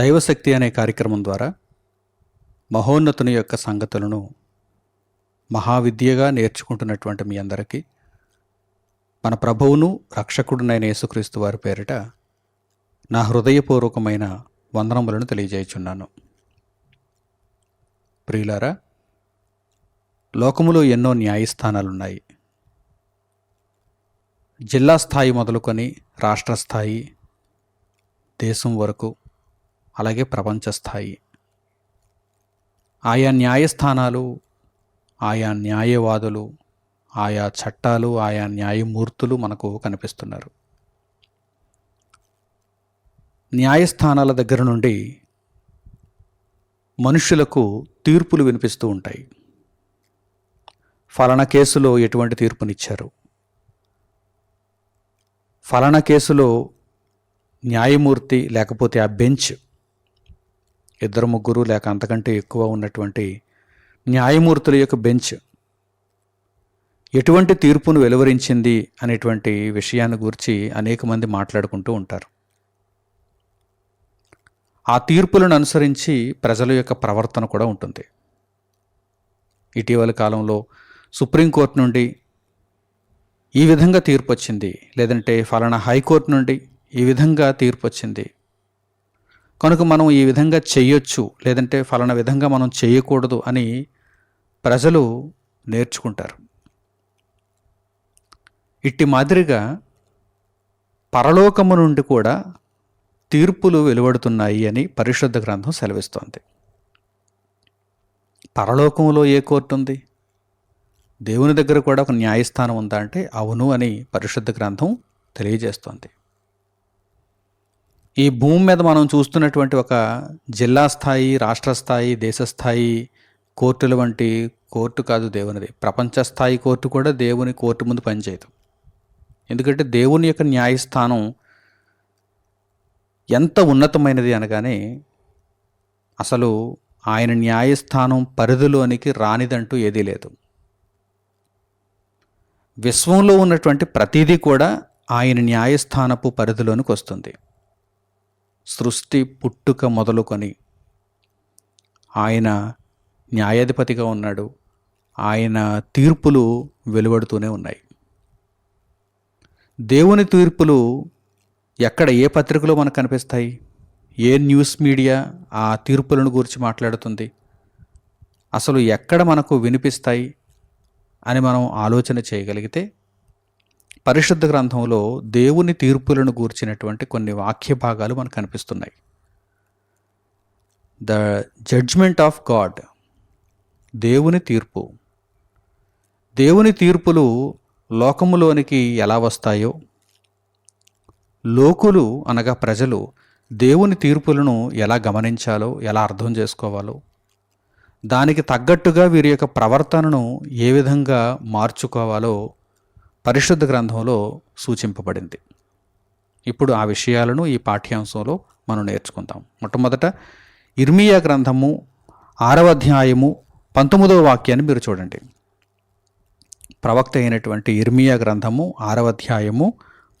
దైవశక్తి అనే కార్యక్రమం ద్వారా మహోన్నతుని యొక్క సంగతులను మహావిద్యగా నేర్చుకుంటున్నటువంటి మీ అందరికీ మన ప్రభువును రక్షకుడునైన యేసుక్రీస్తు వారి పేరిట నా హృదయపూర్వకమైన వందనములను తెలియజేయుచున్నాను. ప్రియులారా లోకములో ఎన్నో న్యాయస్థానాలున్నాయి. జిల్లా స్థాయి మొదలుకొని రాష్ట్ర స్థాయి దేశం వరకు అలాగే ప్రపంచ స్థాయి. ఆయా న్యాయస్థానాలు ఆయా న్యాయవాదులు ఆయా చట్టాలు ఆయా న్యాయమూర్తులు మనకు కనిపిస్తున్నారు. న్యాయస్థానాల దగ్గర నుండి మనుషులకు తీర్పులు వినిపిస్తూ ఉంటాయి. ఫలానా కేసులో ఎటువంటి తీర్పునిచ్చారు? ఫలానా కేసులో న్యాయమూర్తి లేకపోతే ఆ బెంచ్ ఇద్దరు ముగ్గురు లేక అంతకంటే ఎక్కువ ఉన్నటువంటి న్యాయమూర్తుల యొక్క బెంచ్ ఎటువంటి తీర్పును వెలువరించింది అనేటువంటి విషయాన్ని గురించి అనేక మంది మాట్లాడుకుంటూ ఉంటారు. ఆ తీర్పులను అనుసరించి ప్రజల యొక్క ప్రవర్తన కూడా ఉంటుంది. ఇటీవల కాలంలో సుప్రీంకోర్టు నుండి ఈ విధంగా తీర్పు వచ్చింది. లేదంటే ఫలానా హైకోర్టు నుండి ఈ విధంగా తీర్పు వచ్చింది. కనుక మనం ఈ విధంగా చేయొచ్చు లేదంటే ఫలానా విధంగా మనం చేయకూడదు అని ప్రజలు నేర్చుకుంటారు. ఇట్టి మాదిరిగా పరలోకము నుండి కూడా తీర్పులు వెలువడుతున్నాయి అని పరిశుద్ధ గ్రంథం సెలవిస్తోంది. పరలోకంలో ఏ కోర్టు ఉంది? దేవుని దగ్గర కూడా ఒక న్యాయస్థానం ఉందా అంటే అవును అని పరిశుద్ధ గ్రంథం తెలియజేస్తోంది. ఈ భూమి మీద మనం చూస్తున్నటువంటి ఒక జిల్లా స్థాయి రాష్ట్ర స్థాయి దేశస్థాయి కోర్టుల వంటి కోర్టు కాదు దేవునిది. ప్రపంచ స్థాయి కోర్టు కూడా దేవుని కోర్టు ముందు పనిచేయదు. ఎందుకంటే దేవుని యొక్క న్యాయస్థానం ఎంత ఉన్నతమైనది అనగానే అసలు ఆయన న్యాయస్థానం పరిధిలోనికి రానిదంటూ ఏదీ లేదు. విశ్వంలో ఉన్నటువంటి ప్రతిదీ కూడా ఆయన న్యాయస్థానపు పరిధిలోనికి వస్తుంది. సృష్టి పుట్టుక మొదలుకొని ఆయన న్యాయాధిపతిగా ఉన్నాడు. ఆయన తీర్పులు వెలువడుతూనే ఉన్నాయి. దేవుని తీర్పులు ఎక్కడ ఏ పత్రికలో మనకు కనిపిస్తాయి? ఏ న్యూస్ మీడియా ఆ తీర్పులను గురించి మాట్లాడుతుంది? అసలు ఎక్కడ మనకు వినిపిస్తాయి అని మనం ఆలోచన చేయగలిగితే పరిశుద్ధ గ్రంథంలో దేవుని తీర్పులను గూర్చినటువంటి కొన్ని వాక్య భాగాలు మనకు కనిపిస్తున్నాయి. ద జడ్జ్మెంట్ ఆఫ్ గాడ్ దేవుని తీర్పు. దేవుని తీర్పులు లోకములోనికి ఎలా వస్తాయో? లోకులు అనగా ప్రజలు దేవుని తీర్పులను ఎలా గమనించాలో ఎలా అర్థం చేసుకోవాలో? దానికి తగ్గట్టుగా వీరి యొక్క ప్రవర్తనను ఏ విధంగా మార్చుకోవాలో పరిశుద్ధ గ్రంథంలో సూచింపబడింది. ఇప్పుడు ఆ విషయాలను ఈ పాఠ్యాంశంలో మనం నేర్చుకుందాం. మొట్టమొదట ఇర్మియా గ్రంథము ఆరవ అధ్యాయము పంతొమ్మిదవ వాక్యాన్ని మీరు చూడండి. ప్రవక్త అయినటువంటి ఇర్మియా గ్రంథము ఆరవ అధ్యాయము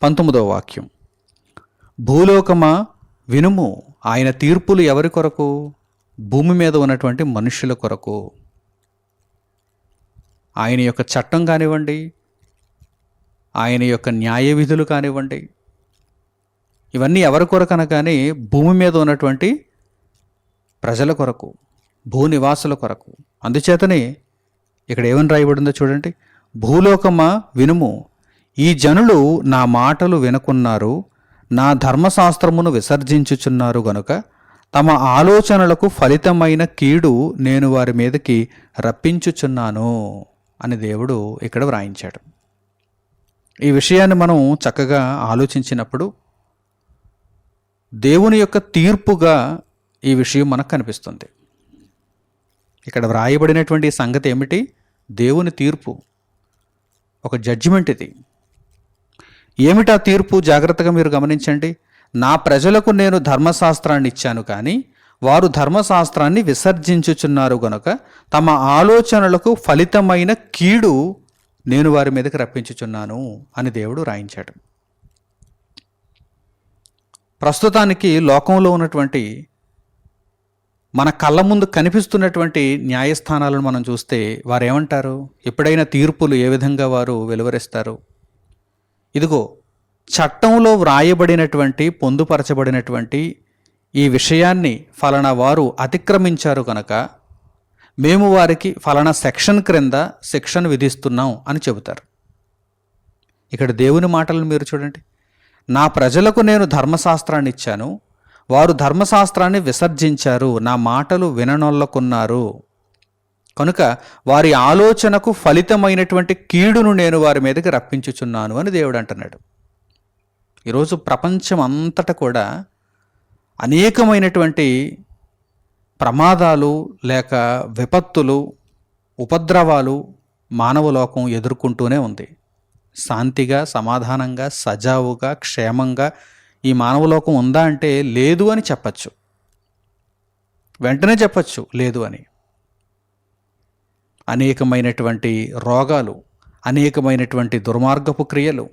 పంతొమ్మిదవ వాక్యం. భూలోకమా వినుము ఆయన తీర్పులు ఎవరి కొరకు? భూమి మీద ఉన్నటువంటి మనుషుల కొరకు. ఆయన యొక్క చట్టం కానివ్వండి ఆయన యొక్క న్యాయ విధులు కానివ్వండి ఇవన్నీ ఎవరి కొరకు అనగానే భూమి మీద ఉన్నటువంటి ప్రజల కొరకు భూ నివాసుల కొరకు. అందుచేతనే ఇక్కడ ఏమని రాయబడిందో చూడండి. భూలోకమా వినుము ఈ జనులు నా మాటలు వినకున్నారు నా ధర్మశాస్త్రమును విసర్జించుచున్నారు గనుక తమ ఆలోచనలకు ఫలితమైన కీడు నేను వారి మీదకి రప్పించుచున్నాను అని దేవుడు ఇక్కడ వ్రాయించాడు. ఈ విషయాన్ని మనం చక్కగా ఆలోచించినప్పుడు దేవుని యొక్క తీర్పుగా ఈ విషయం మనకు కనిపిస్తుంది. ఇక్కడ వ్రాయబడినటువంటి సంగతి ఏమిటి? దేవుని తీర్పు. ఒక జడ్జిమెంట్ ఇది. ఏమిటా తీర్పు? జాగ్రత్తగా మీరు గమనించండి. నా ప్రజలకు నేను ధర్మశాస్త్రాన్ని ఇచ్చాను కానీ వారు ధర్మశాస్త్రాన్ని విసర్జించుచున్నారు గనుక తమ ఆలోచనలకు ఫలితమైన కీడు నేను వారి మీదకి రప్పించుచున్నాను అని దేవుడు రాయించాడు. ప్రస్తుతానికి లోకంలో ఉన్నటువంటి మన కళ్ళ ముందు కనిపిస్తున్నటువంటి న్యాయస్థానాలను మనం చూస్తే వారేమంటారు? ఎప్పుడైనా తీర్పులు ఏ విధంగా వారు వెలువరిస్తారు? ఇదిగో చట్టంలో వ్రాయబడినటువంటి పొందుపరచబడినటువంటి ఈ విషయాన్ని ఫలానా వారు అతిక్రమించారు కనుక మేము వారికి ఫలానా సెక్షన్ క్రింద శిక్షను విధిస్తున్నాం అని చెబుతారు. ఇక్కడ దేవుని మాటలను మీరు చూడండి. నా ప్రజలకు నేను ధర్మశాస్త్రాన్ని ఇచ్చాను. వారు ధర్మశాస్త్రాన్ని విసర్జించారు. నా మాటలు విననొల్లకున్నారు. కనుక వారి ఆలోచనకు ఫలితమైనటువంటి కీడును నేను వారి మీదకి రప్పించుచున్నాను అని దేవుడు అంటున్నాడు. ఈరోజు ప్రపంచం అంతటా కూడా అనేకమైనటువంటి ప్రమాదాలు లేక విపత్తులు ఉపద్రవాలు మానవలోకం ఎదుర్కొంటూనే ఉంది. శాంతిగా సమాధానంగా సజావుగా క్షేమంగా ఈ మానవలోకం ఉందా అంటే లేదు అని చెప్పచ్చు. వెంటనే చెప్పచ్చు లేదు అని. అనేకమైనటువంటి రోగాలు అనేకమైనటువంటి దుర్మార్గపు క్రియలు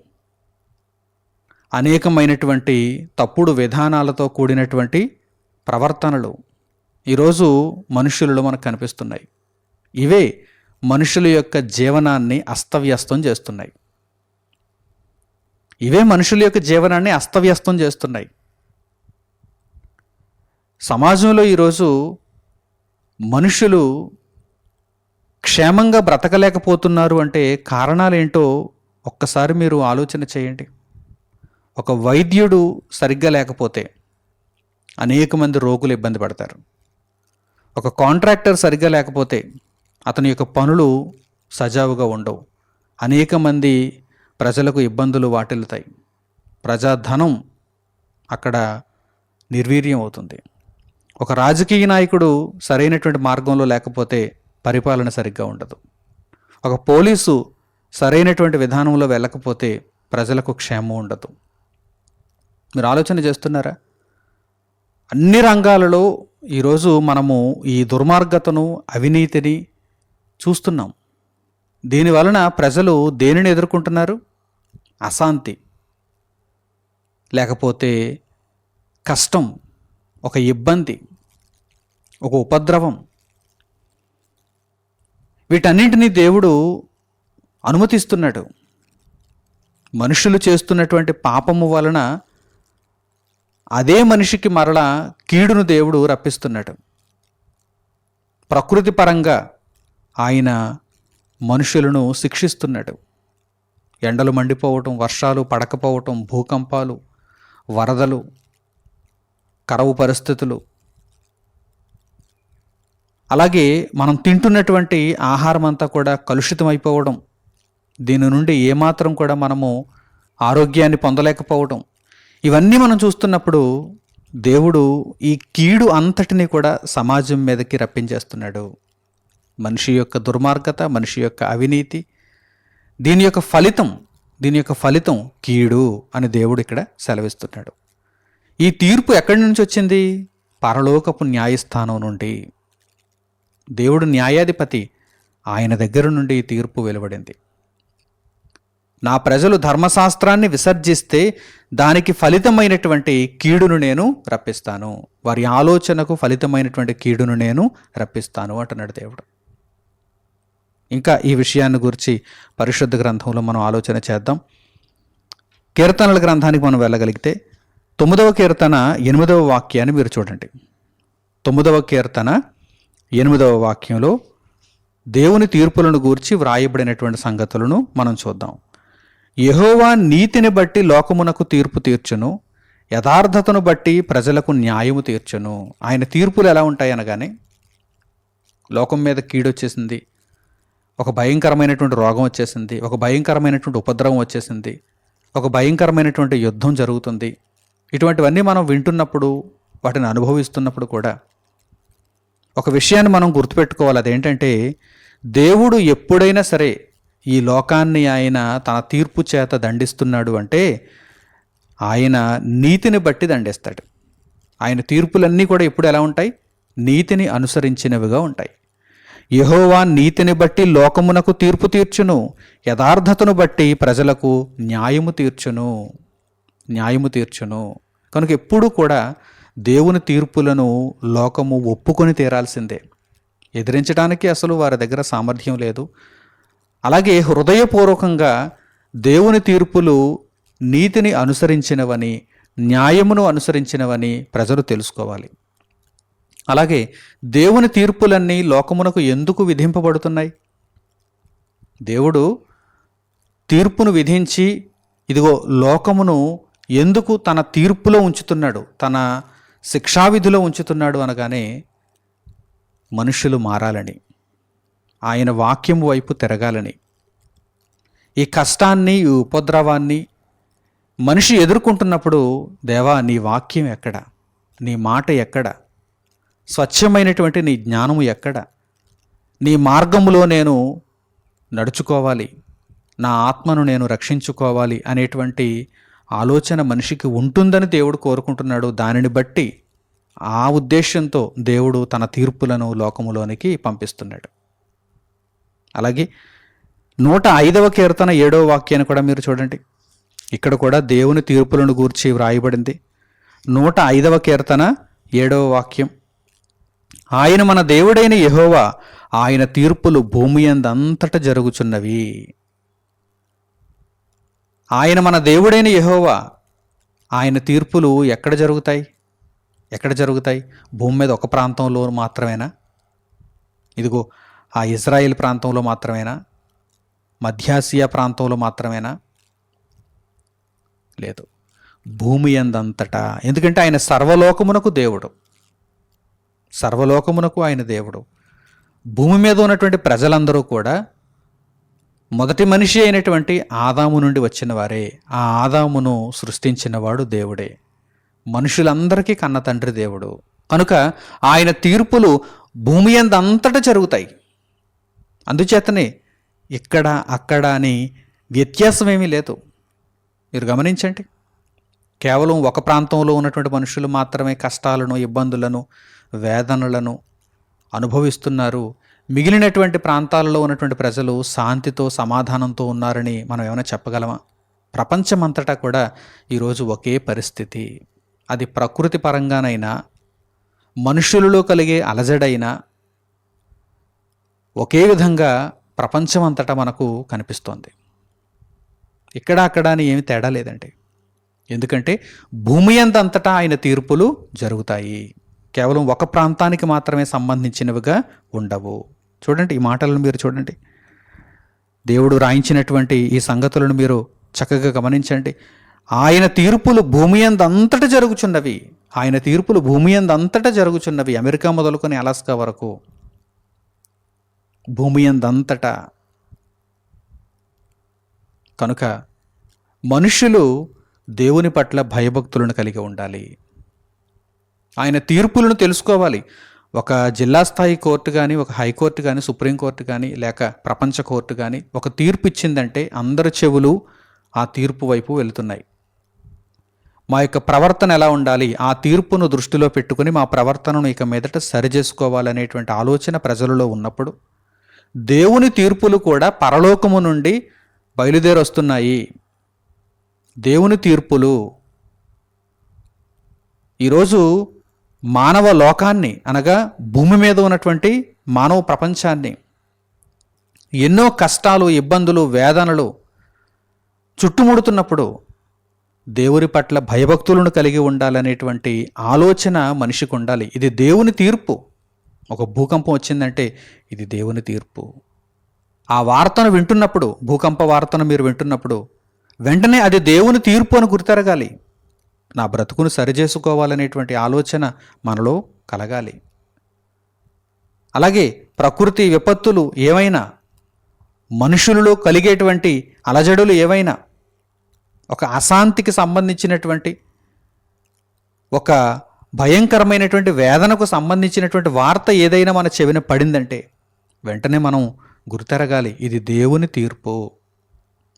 అనేకమైనటువంటి తప్పుడు విధానాలతో కూడినటువంటి ప్రవర్తనలు ఈరోజు మనుషులలో మనకు కనిపిస్తున్నాయి. ఇవే మనుషుల యొక్క జీవనాన్ని అస్తవ్యస్తం చేస్తున్నాయి. ఇవే మనుషుల యొక్క జీవనాన్ని అస్తవ్యస్తం చేస్తున్నాయి. సమాజంలో ఈరోజు మనుషులు క్షేమంగా బ్రతకలేకపోతున్నారు అంటే కారణాలేంటో ఒక్కసారి మీరు ఆలోచన చేయండి. ఒక వైద్యుడు సరిగ్గా లేకపోతే అనేక మంది రోగులు ఇబ్బంది పడతారు. ఒక కాంట్రాక్టర్ సరిగ్గా లేకపోతే అతని యొక్క పనులు సజావుగా ఉండవు. అనేక మంది ప్రజలకు ఇబ్బందులు వాటిల్లుతాయి. ప్రజాధనం అక్కడ నిర్వీర్యం అవుతుంది. ఒక రాజకీయ నాయకుడు సరైనటువంటి మార్గంలో లేకపోతే పరిపాలన సరిగ్గా ఉండదు. ఒక పోలీసు సరైనటువంటి విధానంలో వెళ్ళకపోతే ప్రజలకు క్షేమం ఉండదు. మీరు ఆలోచన చేస్తున్నారా? అన్ని రంగాలలో ఈరోజు మనము ఈ దుర్మార్గతను అవినీతిని చూస్తున్నాం. దీని వలన ప్రజలు దేనిని ఎదుర్కొంటున్నారు? అశాంతి. లేకపోతే కష్టం ఒక ఇబ్బంది ఒక ఉపద్రవం. వీటన్నింటినీ దేవుడు అనుమతిస్తున్నాడు. మనుషులు చేస్తున్నటువంటి పాపము వలన అదే మనిషికి మరల కీడును దేవుడు రప్పిస్తున్నాడు. ప్రకృతి పరంగా ఆయన మనుషులను శిక్షిస్తున్నాడు. ఎండలు మండిపోవటం వర్షాలు పడకపోవటం భూకంపాలు వరదలు కరవు పరిస్థితులు. అలాగే మనం తింటున్నటువంటి ఆహారం అంతా కూడా కలుషితం అయిపోవడం దీని నుండి ఏమాత్రం కూడా మనము ఆరోగ్యాన్ని పొందలేకపోవడం ఇవన్నీ మనం చూస్తున్నప్పుడు దేవుడు ఈ కీడు అంతటిని కూడా సమాజం మీదకి రప్పించేస్తున్నాడు. మనిషి యొక్క దుర్మార్గత మనిషి యొక్క అవినీతి దీని యొక్క ఫలితం దీని యొక్క ఫలితం కీడు అని దేవుడు ఇక్కడ సెలవిస్తున్నాడు. ఈ తీర్పు ఎక్కడి నుంచి వచ్చింది? పరలోకపు న్యాయస్థానం నుండి. దేవుడు న్యాయాధిపతి ఆయన దగ్గర నుండి ఈ తీర్పు వెలువడింది. నా ప్రజలు ధర్మశాస్త్రాన్ని విసర్జిస్తే దానికి ఫలితమైనటువంటి కీడును నేను రప్పిస్తాను. వారి ఆలోచనకు ఫలితమైనటువంటి కీడును నేను రప్పిస్తాను అంటున్నాడు దేవుడు. ఇంకా ఈ విషయాన్ని గురించి పరిశుద్ధ గ్రంథంలో మనం ఆలోచన చేద్దాం. కీర్తనల గ్రంథానికి మనం వెళ్ళగలిగితే తొమ్మిదవ కీర్తన ఎనిమిదవ వాక్యాన్ని మీరు చూడండి. తొమ్మిదవ కీర్తన ఎనిమిదవ వాక్యంలో దేవుని తీర్పులను గూర్చి వ్రాయబడినటువంటి సంగతులను మనం చూద్దాం. యహోవా నీతిని బట్టి లోకమునకు తీర్పు తీర్చును యథార్థతను బట్టి ప్రజలకు న్యాయము తీర్చును. ఆయన తీర్పులు ఎలా ఉంటాయి అనగానే లోకం మీద కీడొచ్చేసింది ఒక భయంకరమైనటువంటి రోగం వచ్చేసింది ఒక భయంకరమైనటువంటి ఉపద్రవం వచ్చేసింది ఒక భయంకరమైనటువంటి యుద్ధం జరుగుతుంది. ఇటువంటివన్నీ మనం వింటున్నప్పుడు వాటిని అనుభవిస్తున్నప్పుడు కూడా ఒక విషయాన్ని మనం గుర్తుపెట్టుకోవాలి. అదేంటంటే దేవుడు ఎప్పుడైనా సరే ఈ లోకాన్ని ఆయన తన తీర్పు చేత దండిస్తున్నాడు అంటే ఆయన నీతిని బట్టి దండిస్తాడు. ఆయన తీర్పులన్నీ కూడా ఇప్పుడు ఎలా ఉంటాయి? నీతిని అనుసరించినవిగా ఉంటాయి. యహోవా నీతిని బట్టి లోకమునకు తీర్పు తీర్చును. యథార్థతను బట్టి ప్రజలకు న్యాయము తీర్చును. న్యాయము తీర్చును. కనుక ఎప్పుడూ కూడా దేవుని తీర్పులను లోకము ఒప్పుకొని తీరాల్సిందే. ఎదిరించడానికి అసలు వారి దగ్గర సామర్థ్యం లేదు. అలాగే హృదయపూర్వకంగా దేవుని తీర్పులు నీతిని అనుసరించినవని న్యాయమును అనుసరించినవని ప్రజలు తెలుసుకోవాలి. అలాగే దేవుని తీర్పులన్నీ లోకమునకు ఎందుకు విధింపబడుతున్నాయి? దేవుడు తీర్పును విధించి ఇదిగో లోకమును ఎందుకు తన తీర్పులో ఉంచుతున్నాడు తన శిక్షావిధిలో ఉంచుతున్నాడు అనగానే మనుషులు మారాలని. ఆయన వాక్యం వైపు తిరగాలని. ఈ కష్టాన్ని ఈ ఉపద్రవాన్ని మనిషి ఎదుర్కొంటున్నప్పుడు దేవా నీ వాక్యం ఎక్కడ? నీ మాట ఎక్కడ? స్వచ్ఛమైనటువంటి నీ జ్ఞానము ఎక్కడ? నీ మార్గములో నేను నడుచుకోవాలి. నా ఆత్మను నేను రక్షించుకోవాలి అనేటువంటి ఆలోచన మనిషికి ఉంటుందని దేవుడు కోరుకుంటున్నాడు. దానిని బట్టి ఆ ఉద్దేశంతో దేవుడు తన తీర్పులను లోకములోనికి పంపిస్తున్నాడు. అలాగే నూట ఐదవ కీర్తన ఏడవ వాక్యాన్ని కూడా మీరు చూడండి. ఇక్కడ కూడా దేవుని తీర్పులను గూర్చి వ్రాయబడింది. నూట ఐదవ కీర్తన ఏడవ వాక్యం. ఆయన మన దేవుడైన యహోవా ఆయన తీర్పులు భూమి అందంతట జరుగుచున్నవి. ఆయన మన దేవుడైన యహోవా ఆయన తీర్పులు ఎక్కడ జరుగుతాయి? ఎక్కడ జరుగుతాయి? భూమి మీద ఒక ప్రాంతంలో మాత్రమేనా? ఇదిగో ఆ ఇజ్రాయిల్ ప్రాంతంలో మాత్రమేనా? మధ్యాసియా ప్రాంతంలో మాత్రమేనా? లేదు. భూమి ఎందంతటా ఎందుకంటే ఆయన సర్వలోకమునకు దేవుడు. సర్వలోకమునకు ఆయన దేవుడు. భూమి మీద ఉన్నటువంటి ప్రజలందరూ కూడా మొదటి మనిషి అయినటువంటి ఆదాము నుండి వచ్చిన వారే. ఆ ఆదామును సృష్టించినవాడు దేవుడే. మనుషులందరికీ కన్న తండ్రి దేవుడు. కనుక ఆయన తీర్పులు భూమి అంతటా జరుగుతాయి. అందుచేతనే ఇక్కడ అక్కడ అని వ్యత్యాసం ఏమీ లేదు. మీరు గమనించండి. కేవలం ఒక ప్రాంతంలో ఉన్నటువంటి మనుషులు మాత్రమే కష్టాలను ఇబ్బందులను వేదనలను అనుభవిస్తున్నారు. మిగిలినటువంటి ప్రాంతాలలో ఉన్నటువంటి ప్రజలు శాంతితో సమాధానంతో ఉన్నారని మనం ఏమైనా చెప్పగలమా? ప్రపంచమంతటా కూడా ఈరోజు ఒకే పరిస్థితి. అది ప్రకృతి పరంగానైనా మనుషులలో కలిగే అలజడైనా ఒకే విధంగా ప్రపంచమంతటా మనకు కనిపిస్తోంది. ఇక్కడ అక్కడ అని ఏమి తేడా లేదండి. ఎందుకంటే భూమి అంతటా ఆయన తీర్పులు జరుగుతాయి. కేవలం ఒక ప్రాంతానికి మాత్రమే సంబంధించినవిగా ఉండవు. చూడండి ఈ మాటలను మీరు చూడండి. దేవుడు రాయించినటువంటి ఈ సంగతులను మీరు చక్కగా గమనించండి. ఆయన తీర్పులు భూమి అంతట జరుగుచున్నవి. ఆయన తీర్పులు భూమి అంతట జరుగుచున్నవి అమెరికా మొదలుకొని అలాస్కా వరకు. భూమి అందంతటా కనుక మనుషులు దేవుని పట్ల భయభక్తులను కలిగి ఉండాలి. ఆయన తీర్పులను తెలుసుకోవాలి. ఒక జిల్లా స్థాయి కోర్టు కానీ ఒక హైకోర్టు కానీ సుప్రీంకోర్టు కానీ లేక ప్రపంచ కోర్టు కానీ ఒక తీర్పు ఇచ్చిందంటే అందరి చెవులు ఆ తీర్పు వైపు వెళుతున్నాయి. మా యొక్క ప్రవర్తన ఎలా ఉండాలి? ఆ తీర్పును దృష్టిలో పెట్టుకుని మా ప్రవర్తనను ఇక మీదట సరిచేసుకోవాలనేటువంటి ఆలోచన ప్రజలలో ఉన్నప్పుడు దేవుని తీర్పులు కూడా పరలోకము నుండి బయలుదేరొస్తున్నాయి. దేవుని తీర్పులు ఈరోజు మానవ లోకాన్ని అనగా భూమి మీద ఉన్నటువంటి మానవ ప్రపంచాన్ని ఎన్నో కష్టాలు ఇబ్బందులు వేదనలు చుట్టుముడుతున్నప్పుడు దేవుని పట్ల భయభక్తులను కలిగి ఉండాలనేటువంటి ఆలోచన మనిషికి ఉండాలి. ఇది దేవుని తీర్పు. ఒక భూకంపం వచ్చిందంటే ఇది దేవుని తీర్పు. ఆ వార్తను వింటున్నప్పుడు భూకంప వార్తను మీరు వింటున్నప్పుడు వెంటనే అది దేవుని తీర్పు అని గుర్తెరగాలి. నా బ్రతుకును సరిచేసుకోవాలనేటువంటి ఆలోచన మనలో కలగాలి. అలాగే ప్రకృతి విపత్తులు ఏవైనా మనుషులలో కలిగేటువంటి అలజడులు ఏవైనా ఒక అశాంతికి సంబంధించినటువంటి ఒక భయంకరమైనటువంటి వేదనకు సంబంధించినటువంటి వార్త ఏదైనా మన చెవిన పడిందంటే వెంటనే మనం గుర్తెరగాలి. ఇది దేవుని తీర్పు.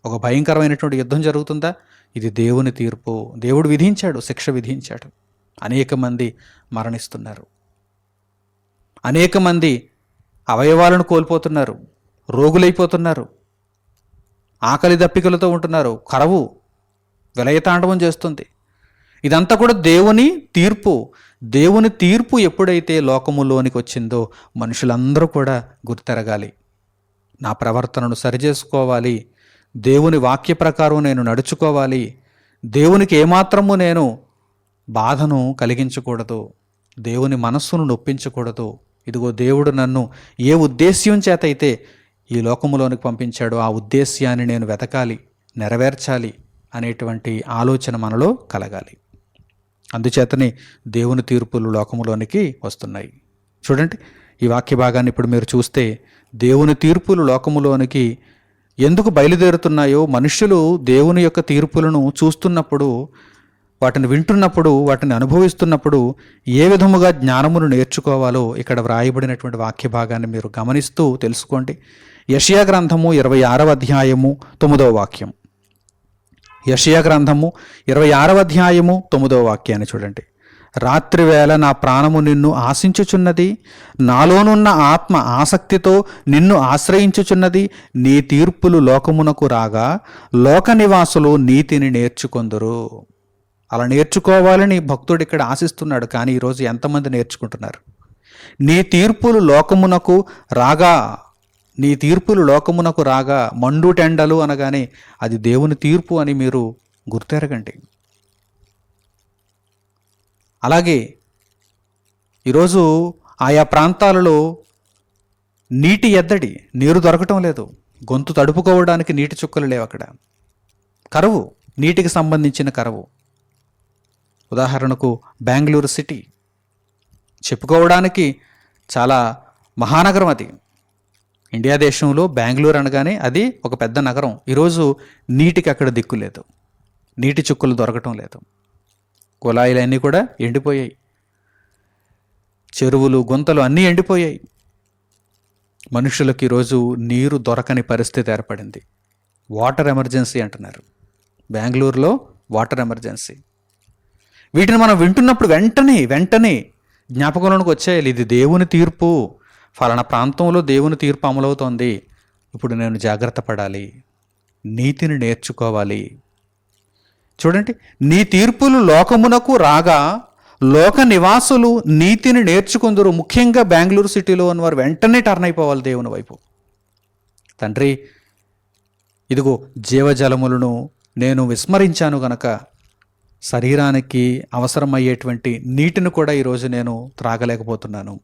ఒక భయంకరమైనటువంటి యుద్ధం జరుగుతుందా? ఇది దేవుని తీర్పు. దేవుడు విధించాడు శిక్ష విధించాడు. అనేక మంది మరణిస్తున్నారు. అనేక మంది అవయవాలను కోల్పోతున్నారు. రోగులైపోతున్నారు. ఆకలి దప్పికలతో ఉంటున్నారు. కరవు విలయతాండవం చేస్తుంది. ఇదంతా కూడా దేవుని తీర్పు. దేవుని తీర్పు ఎప్పుడైతే లోకములోనికి వచ్చిందో మనుషులందరూ కూడా గుర్తెరగాలి. నా ప్రవర్తనను సరిచేసుకోవాలి. దేవుని వాక్య ప్రకారం నేను నడుచుకోవాలి. దేవునికి ఏమాత్రము నేను బాధను కలిగించకూడదు. దేవుని మనస్సును నొప్పించకూడదు. ఇదిగో దేవుడు నన్ను ఏ ఉద్దేశ్యం చేత అయితే ఈ లోకములోనికి పంపించాడో ఆ ఉద్దేశ్యాన్ని నేను వెతకాలి నెరవేర్చాలి అనేటువంటి ఆలోచన మనలో కలగాలి. అందుచేతనే దేవుని తీర్పులు లోకములోనికి వస్తున్నాయి. చూడండి ఈ వాక్య భాగాన్ని ఇప్పుడు మీరు చూస్తే దేవుని తీర్పులు లోకములోనికి ఎందుకు బయలుదేరుతున్నాయో మనుష్యులు దేవుని యొక్క తీర్పులను చూస్తున్నప్పుడు వాటిని వింటున్నప్పుడు వాటిని అనుభవిస్తున్నప్పుడు ఏ విధముగా జ్ఞానమును నేర్చుకోవాలో ఇక్కడ వ్రాయబడినటువంటి వాక్య భాగాన్ని మీరు గమనిస్తూ తెలుసుకోండి. యషియా గ్రంథము ఇరవై ఆరవ అధ్యాయము తొమ్మిదవ వాక్యం. యషయా గ్రంథము ఇరవై ఆరవ అధ్యాయము తొమ్మిదవ వాక్యాన్ని చూడండి. రాత్రివేళ నా ప్రాణము నిన్ను ఆశించుచున్నది నాలోనున్న ఆత్మ ఆసక్తితో నిన్ను ఆశ్రయించుచున్నది నీ తీర్పులు లోకమునకు రాగా లోక నివాసులు నీతిని నేర్చుకొందురు. అలా నేర్చుకోవాలని భక్తుడు ఇక్కడ ఆశిస్తున్నాడు కానీ ఈరోజు ఎంతమంది నేర్చుకుంటున్నారు? నీ తీర్పులు లోకమునకు రాగా నీ తీర్పులు లోకమునకు రాగా మండు టెండలు అనగానే అది దేవుని తీర్పు అని మీరు గుర్తెరగండి. అలాగే ఈరోజు ఆయా ప్రాంతాలలో నీటి ఎద్దడి నీరు దొరకటం లేదు. గొంతు తడుపుకోవడానికి నీటి చుక్కలు లేవు అక్కడ. కరువు నీటికి సంబంధించిన కరువు. ఉదాహరణకు బెంగళూరు సిటీ. చెప్పుకోవడానికి చాలా మహానగరం అది. ఇండియా దేశంలో బెంగళూరు అనగానే అది ఒక పెద్ద నగరం. ఈరోజు నీటికి అక్కడ దిక్కు లేదు. నీటి చుక్కలు దొరకటం లేదు. కుళాయిలన్నీ కూడా ఎండిపోయాయి. చెరువులు గుంతలు అన్నీ ఎండిపోయాయి. మనుషులకు ఈరోజు నీరు దొరకని పరిస్థితి ఏర్పడింది. వాటర్ ఎమర్జెన్సీ అంటున్నారు. బెంగళూరులో వాటర్ ఎమర్జెన్సీ. వీటిని మనం వింటున్నప్పుడు వెంటనే వెంటనే జ్ఞాపకంలోనికి వచ్చేయాలి. ఇది దేవుని తీర్పు. ఫలానా ప్రాంతంలో దేవుని తీర్పు అమలవుతోంది. ఇప్పుడు నేను జాగ్రత్త పడాలి. నీతిని నేర్చుకోవాలి. చూడండి నీ తీర్పులు లోకమునకు రాగా లోక నివాసులు నీతిని నేర్చుకుందరు. ముఖ్యంగా బెంగళూరు సిటీలో ఉన్నవారు వెంటనే టర్న్ అయిపోవాలి దేవుని వైపు. తండ్రి ఇదిగో జీవజలములను నేను విస్మరించాను గనక శరీరానికి అవసరమయ్యేటువంటి నీటిని కూడా ఈరోజు నేను త్రాగలేకపోతున్నాను.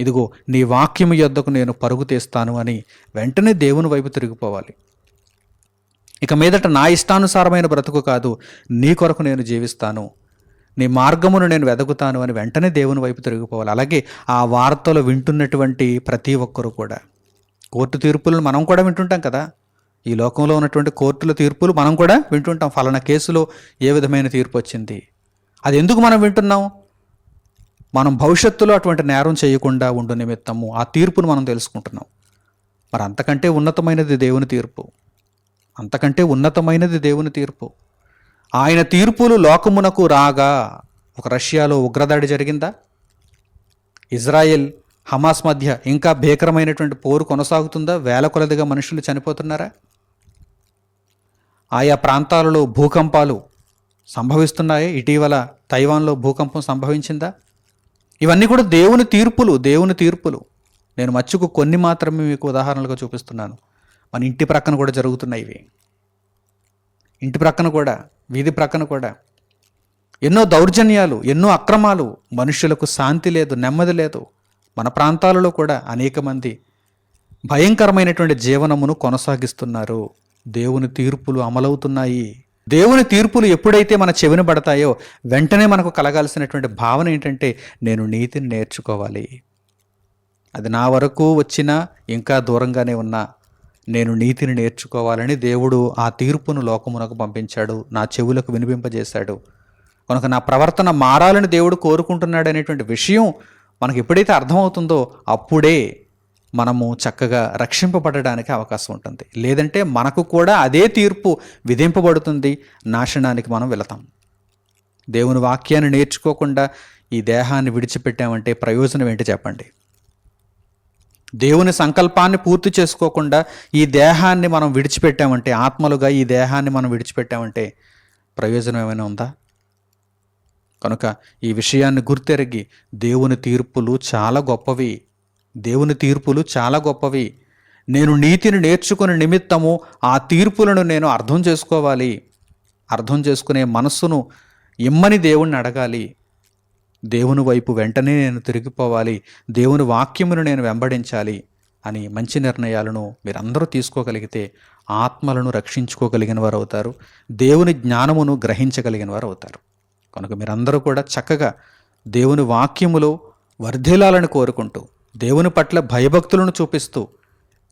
ఇదిగో నీ వాక్యము యొద్దకు నేను పరుగు తీస్తాను అని వెంటనే దేవుని వైపు తిరిగిపోవాలి. ఇక మీదట నా ఇష్టానుసారమైన బ్రతుకు కాదు నీ కొరకు నేను జీవిస్తాను. నీ మార్గమును నేను వెదకుతాను అని వెంటనే దేవుని వైపు తిరిగిపోవాలి. అలాగే ఆ వార్తలు వింటున్నటువంటి ప్రతి ఒక్కరూ కూడా. కోర్టు తీర్పులను మనం కూడా వింటుంటాం కదా. ఈ లోకంలో ఉన్నటువంటి కోర్టుల తీర్పులు మనం కూడా వింటుంటాం. ఫలానా కేసులో ఏ విధమైన తీర్పు వచ్చింది? అది ఎందుకు మనం వింటున్నాం? మనం భవిష్యత్తులో అటువంటి నేరం చేయకుండా ఉండు నిమిత్తము. ఆ తీర్పును మనం తెలుసుకుంటున్నాం. మరి అంతకంటే ఉన్నతమైనది దేవుని తీర్పు. అంతకంటే ఉన్నతమైనది దేవుని తీర్పు. ఆయన తీర్పులు లోకమునకు రాగా ఒక రష్యాలో ఉగ్రదాడి జరిగిందా? ఇజ్రాయెల్ హమాస్ మధ్య ఇంకా భీకరమైనటువంటి పోరు కొనసాగుతుందా? వేల కొలదిగా మనుషులు చనిపోతున్నారా? ఆయా ప్రాంతాలలో భూకంపాలు సంభవిస్తున్నాయి? ఇటీవల తైవాన్లో భూకంపం సంభవించిందా? ఇవన్నీ కూడా దేవుని తీర్పులు దేవుని తీర్పులు. నేను మచ్చుకు కొన్ని మాత్రమే మీకు ఉదాహరణలుగా చూపిస్తున్నాను. మన ఇంటి ప్రక్కన కూడా జరుగుతున్నాయి ఇవి. ఇంటి ప్రక్కన కూడా వీధి ప్రక్కన కూడా. ఎన్నో దౌర్జన్యాలు ఎన్నో అక్రమాలు మనుషులకు శాంతి లేదు నెమ్మది లేదు. మన ప్రాంతాలలో కూడా అనేక మంది భయంకరమైనటువంటి జీవనమును కొనసాగిస్తున్నారు. దేవుని తీర్పులు అమలవుతున్నాయి. దేవుని తీర్పులు ఎప్పుడైతే మన చెవిన పడతాయో వెంటనే మనకు కలగాల్సినటువంటి భావన ఏంటంటే నేను నీతిని నేర్చుకోవాలి. అది నా వరకు వచ్చినా ఇంకా దూరంగానే ఉన్నా నేను నీతిని నేర్చుకోవాలని దేవుడు ఆ తీర్పును లోకమునకు పంపించాడు నా చెవులకు వినిపింపజేశాడు. కనుక నా ప్రవర్తన మారాలని దేవుడు కోరుకుంటున్నాడు అనేటువంటి విషయం మనకు ఎప్పుడైతే అర్థమవుతుందో అప్పుడే మనము చక్కగా రక్షింపబడడానికి అవకాశం ఉంటుంది. లేదంటే మనకు కూడా అదే తీర్పు విధింపబడుతుంది. నాశనానికి మనం వెళతాం. దేవుని వాక్యాన్ని నేర్చుకోకుండా ఈ దేహాన్ని విడిచిపెట్టామంటే ప్రయోజనం ఏంటి చెప్పండి? దేవుని సంకల్పాన్ని పూర్తి చేసుకోకుండా ఈ దేహాన్ని మనం విడిచిపెట్టామంటే ఆత్మలుగా ఈ దేహాన్ని మనం విడిచిపెట్టామంటే ప్రయోజనం ఏమైనా ఉందా? కనుక ఈ విషయాన్ని గుర్తెరిగి దేవుని తీర్పులు చాలా గొప్పవి. దేవుని తీర్పులు చాలా గొప్పవి. నేను నీతిని నేర్చుకుని నిమిత్తము ఆ తీర్పులను నేను అర్థం చేసుకోవాలి. అర్థం చేసుకునే మనస్సును ఇమ్మని దేవుణ్ణి అడగాలి. దేవుని వైపు వెంటనే నేను తిరిగిపోవాలి. దేవుని వాక్యమును నేను వెంబడించాలి అని మంచి నిర్ణయాలను మీరందరూ తీసుకోగలిగితే ఆత్మలను రక్షించుకోగలిగిన వారు అవుతారు దేవుని జ్ఞానమును గ్రహించగలిగిన వారు అవుతారు కనుక మీరందరూ కూడా చక్కగా దేవుని వాక్యములో వర్ధిల్లాలని కోరుకుంటూ దేవుని పట్ల భయభక్తులను చూపిస్తూ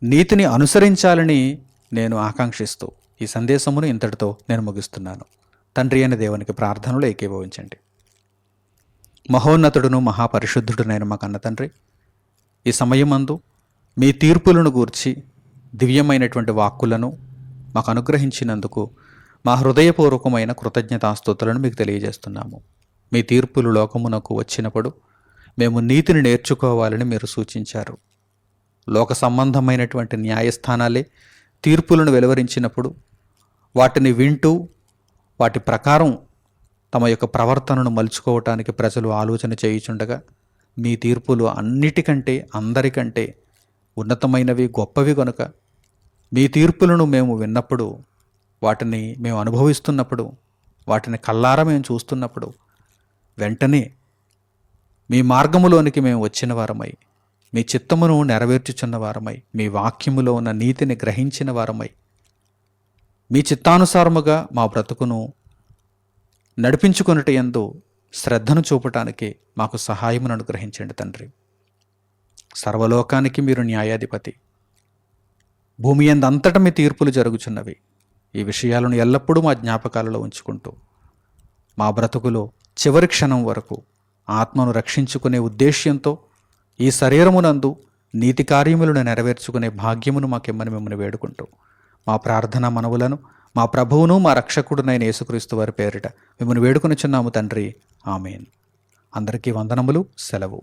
నీతిని అనుసరించాలని నేను ఆకాంక్షిస్తూ ఈ సందేశమును ఇంతటితో నేను ముగిస్తున్నాను. తండ్రి అయిన దేవునికి ప్రార్థనలు ఏకీభవించండి. మహోన్నతుడును మహాపరిశుద్ధుడునైన మా కన్న తండ్రి. ఈ సమయమందు మీ తీర్పులను గూర్చి దివ్యమైనటువంటి వాక్కులను మాకు అనుగ్రహించినందుకు మా హృదయపూర్వకమైన కృతజ్ఞతాస్తుతులను మీకు తెలియజేస్తున్నాము. మీ తీర్పులు లోకమునకు వచ్చినప్పుడు మేము నీతిని నేర్చుకోవాలని మీరు సూచించారు. లోక సంబంధమైనటువంటి న్యాయస్థానాలే తీర్పులను వెలువరించినప్పుడు వాటిని వింటూ వాటి ప్రకారం తమ యొక్క ప్రవర్తనను మలుచుకోవటానికి ప్రజలు ఆలోచన చేయుచుండగా మీ తీర్పులు అన్నిటికంటే అందరికంటే ఉన్నతమైనవి గొప్పవి కనుక మీ తీర్పులను మేము విన్నప్పుడు వాటిని మేము అనుభవిస్తున్నప్పుడు వాటిని కల్లారా మేము చూస్తున్నప్పుడు వెంటనే మీ మార్గములోనికి మేము వచ్చిన వారమై మీ చిత్తమును నెరవేర్చుచున్న వారమై మీ వాక్యములో ఉన్న నీతిని గ్రహించిన వారమై మీ చిత్తానుసారముగా మా బ్రతుకును నడిపించుకొనుట యందు శ్రద్ధను చూపటానికి మాకు సహాయమును అనుగ్రహించండి తండ్రి. సర్వలోకానికి మీరు న్యాయాధిపతి. భూమి ఎందంతట మీ తీర్పులు జరుగుచున్నవి. ఈ విషయాలను ఎల్లప్పుడూ మా జ్ఞాపకాలలో ఉంచుకుంటూ మా బ్రతుకులో చివరి క్షణం వరకు ఆత్మను రక్షించుకునే ఉద్దేశ్యంతో ఈ శరీరమునందు నీతి కార్యములను నెరవేర్చుకునే భాగ్యమును మాకిమ్మని మిమ్మల్ని వేడుకుంటూ మా ప్రార్థన మనవులను మా ప్రభువును మా రక్షకుడునైన యేసుక్రీస్తు వారి పేరిట మిమ్మల్ని వేడుకొనిచున్నాము తండ్రి. ఆమెన్. అందరికీ వందనములు సెలవు.